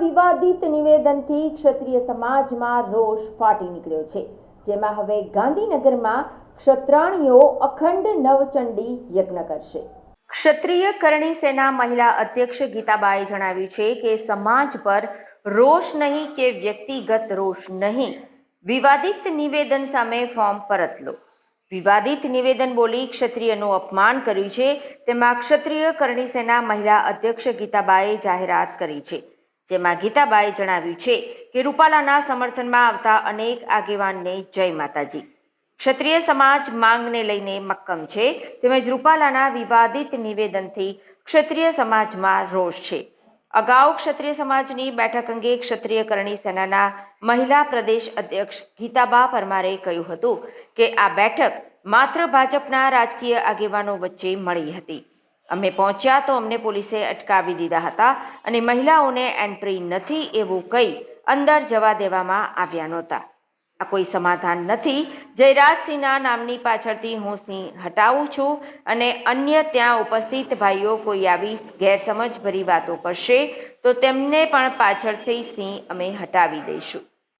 વિવાદિત નિવેદનથી ક્ષત્રિય સમાજમાં રોષ ફાટી નીકળ્યો છે. જેમાં હવે ગાંધીનગરમાં ક્ષત્રાણીઓ અખંડ નવચંડી યજ્ઞ કરશે. ક્ષત્રિય કરણી સેના મહિલા અધ્યક્ષ ગીતાબાએ જણાવ્યું છે કે સમાજ પર રોષ નહીં કે વ્યક્તિગત રોષ નહીં. વિવાદિત નિવેદન સામે ફોર્મ પરત લો. વિવાદિત નિવેદન બોલી ક્ષત્રિયનું અપમાન કર્યું છે. તેમાં ક્ષત્રિય કરણી સેના મહિલા અધ્યક્ષ ગીતાબાએ જાહેરાત કરી છે. જેમાં ગીતાબાએ જણાવ્યું છે કે રૂપાલાના સમર્થનમાં આવતા અનેક આગેવાનને જય માતાજી. ક્ષત્રિય સમાજ માંગને લઈને મક્કમ છે. તેમજ રૂપાલાના વિવાદિત નિવેદનથી ક્ષત્રિય સમાજમાં રોષ છે. અગાઉ ક્ષત્રિય સમાજની બેઠક અંગે ક્ષત્રિય કરણી સેનાના મહિલા પ્રદેશ અધ્યક્ષ ગીતાબા પરમારે કહ્યું હતું કે આ બેઠક માત્ર ભાજપના રાજકીય આગેવાનો વચ્ચે મળી હતી. અમે પહોંચ્યા તો અમને પોલીસે અટકાવી દીધા હતા અને મહિલાઓને એન્ટ્રી નથી એવું કહી અંદર જવા દેવામાં આવ્યા નહોતા. આ કોઈ સમાધાન નથી. જયરાજસિંહના નામની પાછળથી હું સિંહ હટાવું છું અને અન્ય ત્યાં ઉપસ્થિત ભાઈઓ કોઈ આવી ગેરસમજ ભરી વાતો કરશે, તો તેમને પણ પાછળથી સિંહ અમે હટાવી દઈશું.